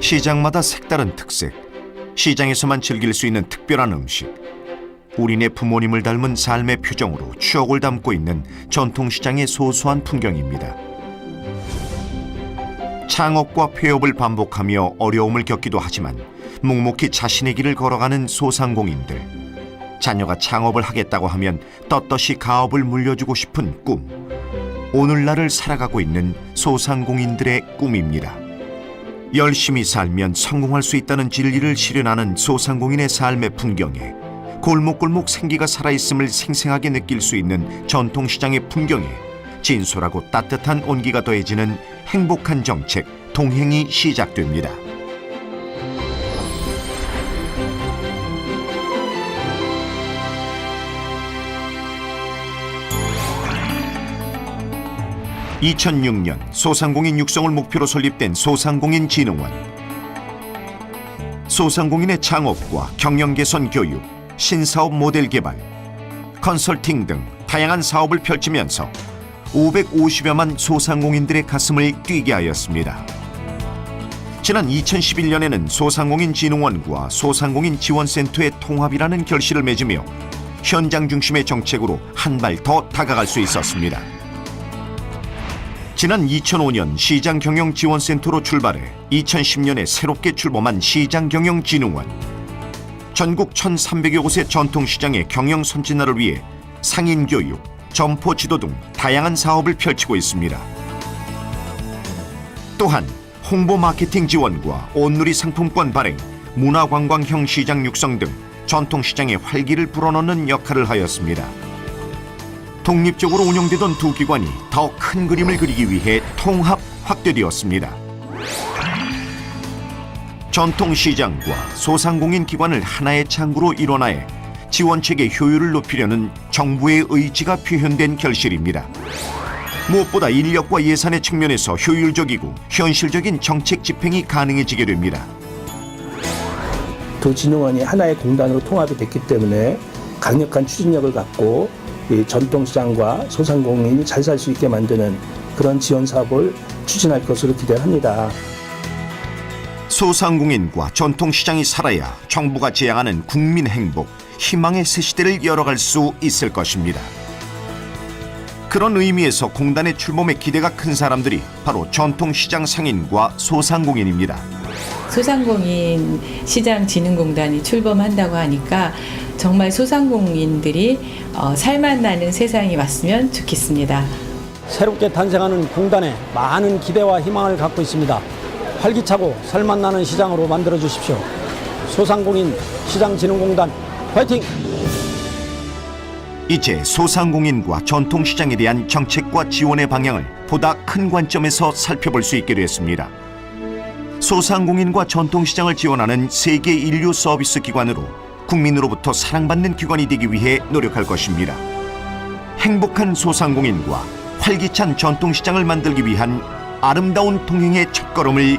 시장마다 색다른 특색, 시장에서만 즐길 수 있는 특별한 음식, 우리네 부모님을 닮은 삶의 표정으로 추억을 담고 있는 전통시장의 소소한 풍경입니다. 창업과 폐업을 반복하며 어려움을 겪기도 하지만 묵묵히 자신의 길을 걸어가는 소상공인들. 자녀가 창업을 하겠다고 하면 떳떳이 가업을 물려주고 싶은 꿈. 오늘날을 살아가고 있는 소상공인들의 꿈입니다. 열심히 살면 성공할 수 있다는 진리를 실현하는 소상공인의 삶의 풍경에 골목골목 생기가 살아있음을 생생하게 느낄 수 있는 전통시장의 풍경에 진솔하고 따뜻한 온기가 더해지는 행복한 정책 동행이 시작됩니다. (2006년) 소상공인 육성을 목표로 설립된 소상공인 진흥원 소상공인의 창업과 경영 개선 교육, 신사업 모델 개발, 컨설팅 등 다양한 사업을 펼치면서 550여만 소상공인들의 가슴을 뛰게 하였습니다. 지난 2011년에는 소상공인 진흥원과 소상공인 지원센터의 통합이라는 결실을 맺으며 현장 중심의 정책으로 한 발 더 다가갈 수 있었습니다. 지난 2005년 시장경영지원센터로 출발해 2010년에 새롭게 출범한 시장경영진흥원. 전국 1,300여 곳의 전통시장의 경영 선진화를 위해 상인교육, 점포 지도 등 다양한 사업을 펼치고 있습니다. 또한 홍보 마케팅 지원과 온누리 상품권 발행, 문화관광형 시장 육성 등 전통시장의 활기를 불어넣는 역할을 하였습니다. 독립적으로 운영되던 두 기관이 더 큰 그림을 그리기 위해 통합 확대되었습니다. 전통 시장과 소상공인 기관을 하나의 창구로 일원화해 지원책의 효율을 높이려는 정부의 의지가 표현된 결실입니다. 무엇보다 인력과 예산의 측면에서 효율적이고 현실적인 정책 집행이 가능해지게 됩니다. 두 진흥원이 하나의 공단으로 통합이 됐기 때문에 강력한 추진력을 갖고 이 전통시장과 소상공인이 잘 살 수 있게 만드는 그런 지원 사업을 추진할 것으로 기대합니다. 소상공인과 전통시장이 살아야 정부가 지향하는 국민 행복, 희망의 새 시대를 열어갈 수 있을 것입니다. 그런 의미에서 공단의 출범에 기대가 큰 사람들이 바로 전통시장 상인과 소상공인입니다. 소상공인 시장진흥공단이 출범한다고 하니까 정말 소상공인들이 어, 살맛나는 세상이 왔으면 좋겠습니다. 새롭게 탄생하는 공단에 많은 기대와 희망을 갖고 있습니다. 활기차고 살맛나는 시장으로 만들어 주십시오. 소상공인 시장진흥공단 화이팅! 이제 소상공인과 전통시장에 대한 정책과 지원의 방향을 보다 큰 관점에서 살펴볼 수 있게 됐습니다. 소상공인과 전통시장을 지원하는 세계 인류 서비스 기관으로 국민으로부터 사랑받는 기관이 되기 위해 노력할 것입니다. 행복한 소상공인과 활기찬 전통시장을 만들기 위한 아름다운 통행의 첫걸음을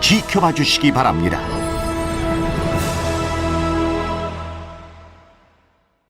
지켜봐 주시기 바랍니다.